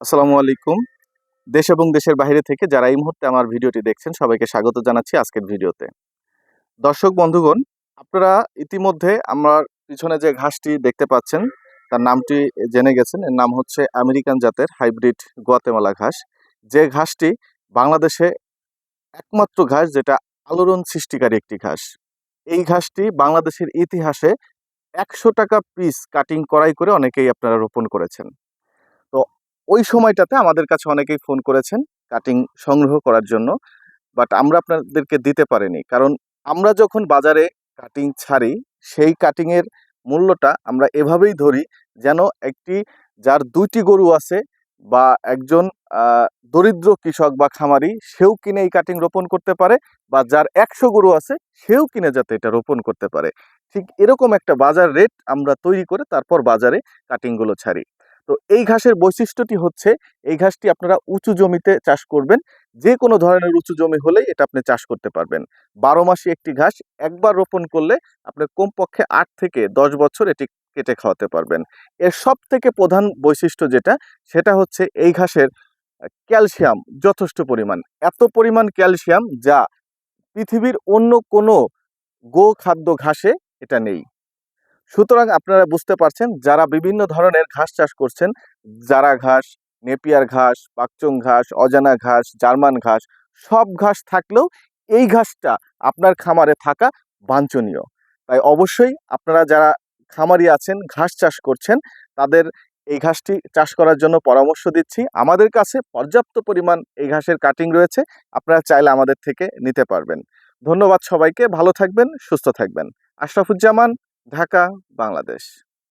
আসসালামু আলাইকুম। দেশ এবং দেশের বাইরে থেকে যারা এই মুহূর্তে আমার ভিডিওটি দেখছেন, সবাইকে স্বাগত জানাচ্ছি আজকের ভিডিওতে। দর্শক, বন্ধুগণ, আপনারা ইতিমধ্যে আমার পিছনে যে ঘাসটি দেখতে পাচ্ছেন, তার নামটি জেনে গেছেন। এর নাম হচ্ছে আমেরিকান জাতের হাইব্রিড গোয়াতেমালা ঘাস। যে ঘাসটি বাংলাদেশে একমাত্র ঘাস যেটা আলোড়ন সৃষ্টিকারী একটি ঘাস। এই ঘাসটি বাংলাদেশের ইতিহাসে একশো টাকা পিস কাটিং করাই করে অনেকেই আপনারা রোপণ করেছেন। ওই সময়টাতে আমাদের কাছে অনেকেই ফোন করেছেন কাটিং সংগ্রহ করার জন্য বাট আমরা আপনাদেরকে দিতে পারিনি। কারণ আমরা যখন বাজারে কাটিং ছাড়ি, সেই কাটিংয়ের মূল্যটা আমরা এভাবেই ধরি যেন একটি, যার দুইটি গরু আছে বা একজন দরিদ্র কৃষক বা খামারি, সেও কিনে এই কাটিং রোপণ করতে পারে বা যার একশো গরু আছে, সেও কিনে যাতে এটা রোপণ করতে পারে। ঠিক এরকম একটা বাজার রেট আমরা তৈরি করে তারপর বাজারে কাটিংগুলো ছাড়ি। তো এই ঘাসের বৈশিষ্ট্যটি হচ্ছে, এই ঘাসটি আপনারা উঁচু জমিতে চাষ করবেন। যে কোনো ধরনের উঁচু জমি হলেই এটা আপনি চাষ করতে পারবেন। বারো মাসে একটি ঘাস একবার রোপণ করলে আপনি কমপক্ষে আট থেকে দশ বছর এটি কেটে খাওয়াতে পারবেন। এর সব থেকে প্রধান বৈশিষ্ট্য যেটা, সেটা হচ্ছে এই ঘাসের ক্যালসিয়াম যথেষ্ট পরিমাণ। এত পরিমাণ ক্যালসিয়াম যা পৃথিবীর অন্য কোনো গো খাদ্য ঘাসে এটা নেই। সুতরাং আপনারা বুঝতে পারছেন যারা বিভিন্ন ধরনের ঘাস চাষ করছেন জারা ঘাস, নেপিয়ার ঘাস, পাকচং ঘাস, অজানা ঘাস, জার্মান ঘাস, সব ঘাস থাকলেও এই ঘাসটা আপনার খামারে থাকা বাঞ্ছনীয়। তাই অবশ্যই আপনারা যারা খামারি আছেন, ঘাস চাষ করছেন, তাদের এই ঘাসটি চাষ করার জন্য পরামর্শ দিচ্ছি। আমাদের কাছে পর্যাপ্ত পরিমাণ এই ঘাসের কাটিং রয়েছে, আপনারা চাইলে আমাদের থেকে নিতে পারবেন। ধন্যবাদ সবাইকে, ভালো থাকবেন, সুস্থ থাকবেন। আশরাফুজ্জামান ঢাকা বাংলাদেশ।